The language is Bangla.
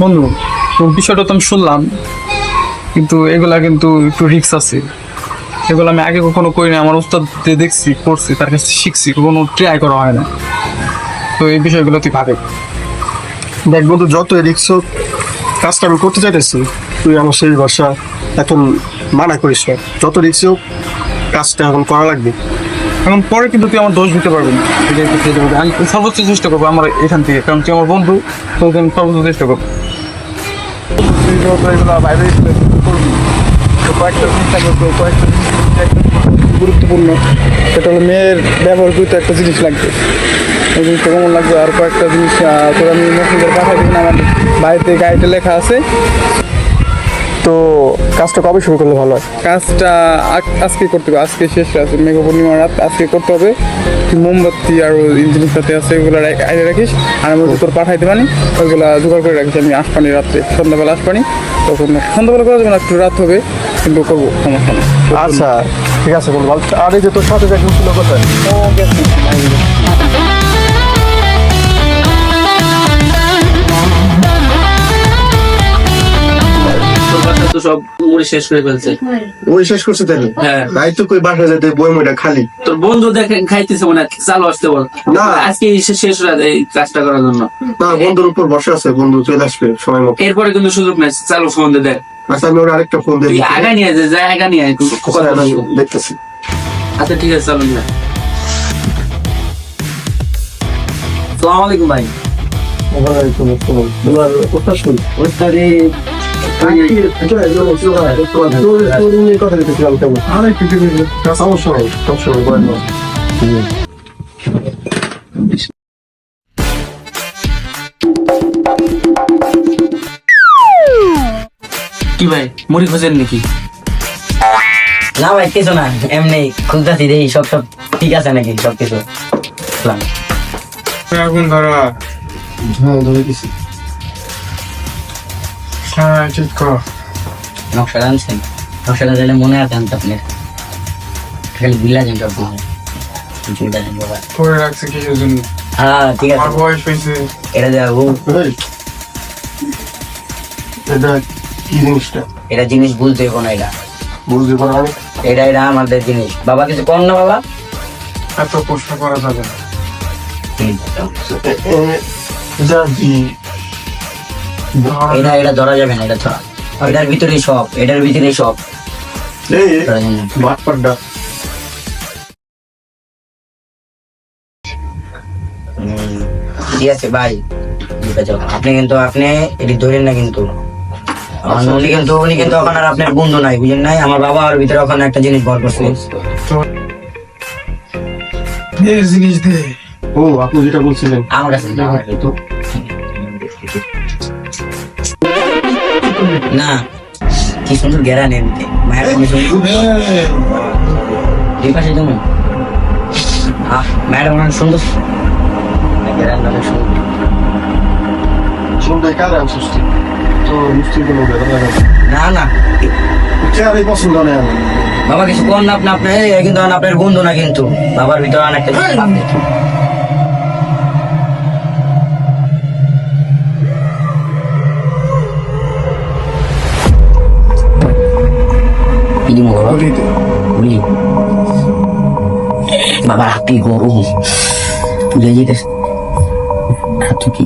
বন্ধু বিষয়টা তো আমি শুনলাম, কিন্তু এগুলা কিন্তু একটু রিক্স আছে। এগুলো আমি আগে কখনো করিনি, আমার উস্তাদ দেখছি, করছি, তার কাছে শিখছি, কখনো ট্রাই করা হয় না। তো এই বিষয়গুলো তুই ভাবে। দেখ বন্ধু যত রিক্স হোক, কাজটা আমি করতে চাইতেছি, তুই আমার সেই ভরসা এখন মানা করিস যত রিক্স হোক, কাজটা এখন করা লাগবে। এখন পরে কিন্তু তুই আমার দোষ দিতে পারবি না। করবি। আমি সর্বোচ্চ চেষ্টা করব আমার এখান থেকে কারণ তুই আমার বন্ধু তোকে আমি সর্বোচ্চ চেষ্টা করব। বাইরে করবি, কয়েকটা তো কয়েকটা গুরুত্বপূর্ণ। সেটা হলো মেয়ের ব্যবহার করতে একটা জিনিস লাগবে। ওই জিনিসটা কেমন লাগবে? আর কয়েকটা জিনিস তোর আমি মেসেঞ্জার পাঠাই দিন আমার বাড়িতে গাড়িতে লেখা আছে তো কাজটা কবে শুরু করলে ভালো হয়? কাজটা আজকে করতে হবে। আজকে শেষ আছে মেঘ পূর্ণিমা রাত আজকে করতে হবে। তুই মোমবাতি আর জিনিসপাতি আছে ওইগুলো আইডে রাখিস। আর আমি তোর পাঠাইতে পারি। ওইগুলো জোগাড় করে রাখিস। আমি আসপানি রাত্রে সন্ধ্যাবেলা আসপানি। তখন সন্ধ্যাবেলা করা যাবে না একটু রাত হবে কিন্তু করব সমস্যা নেই। আচ্ছা ঠিক আছে ভালো আর এই যে তোর সাথে ছিল কোথায়? সব মুড়ি শেষ করে ফেলছে। ওই শেষ করছে তাহলে? হ্যাঁ। তাই তো কই বাসা যেতে বই মইটা খালি। তোর বন্ধু দেখে খাইতেছে মনে চালু আসতে বল। না। আজকে শেষ রাত এই কাজটা করার জন্য। না বন্ধুর উপর বসে আছে বন্ধু চলে আসবে সময় মতো। এরপরে কিন্তু সুযোগ নাই চালু ফোন দে দেখ আচ্ছা আমি ওর আরেকটা ফোন দিই আগা নিয়ে যা যা আগা নিয়ে বল। দেখতেছি। আচ্ছা ঠিক আছে চালু না সালাম আলাইকুম ভাই। তোমার কথা শুন। ওস্তাদি কি ভাই মুড়ি খোঁজেন নাকি? না ভাই কিছু না এমনি খুলতেছি দেখি সব সব ঠিক আছে নাকি সব কিছু। আগুন ধরা। হ্যাঁ ধরে দিছি। হ্যাঁ ঠিক কর নকশাটা আনছেন? নকশাটা দিলে মনে আছে আনতে আপনি খালি বিলা যান সব কিছু চিন্তা নেই বাবা করে রাখছে কিসের জন্য। হ্যাঁ ঠিক আছে। বয়স হয়েছে। এটা দেবো এটা কি জিনিসটা? এটা জিনিস ভুলতে হইব না এটা। বুঝতে পারো এটা এটা আমাদের জিনিস। বাবা কিছু কর না বাবা। এত প্রশ্ন করা যাবে না। এটা এটা এটা ধরা যাবে না এটা ধরা। এটার ভিতরে সব এটার ভিতরে সব। ঠিক আছে ভাই ঠিক আছে আপনি কিন্তু আপনি এটি ধরেন না কিন্তু। উনি কিন্তু উনি কিন্তু ওখানে আর আপনার বন্ধু নাই বুঝেন নাই? আমার বাবা আর ভিতরে ওখানে একটা জিনিস বল করছে। জিনিস দে। ও আপনি যেটা বলছিলেন। আমার কাছে না, কি সুন্দর গেরা নেন মায়ের সঙ্গে সুন্দর দুই পাশে যেমন আহ ম্যাডাম অনেক সুন্দর। গেরান অনেক সুন্দর। কার আনছিস তো কোনো না। না পছন্দ নেই বাবা কিছু কর না আপনি আপনার কিন্তু আপনার বন্ধু না কিন্তু। বাবার ভিতরে অনেকটা জিনিস আছে। কি বাবা হাতি গরম তুলে যেতে হাত কি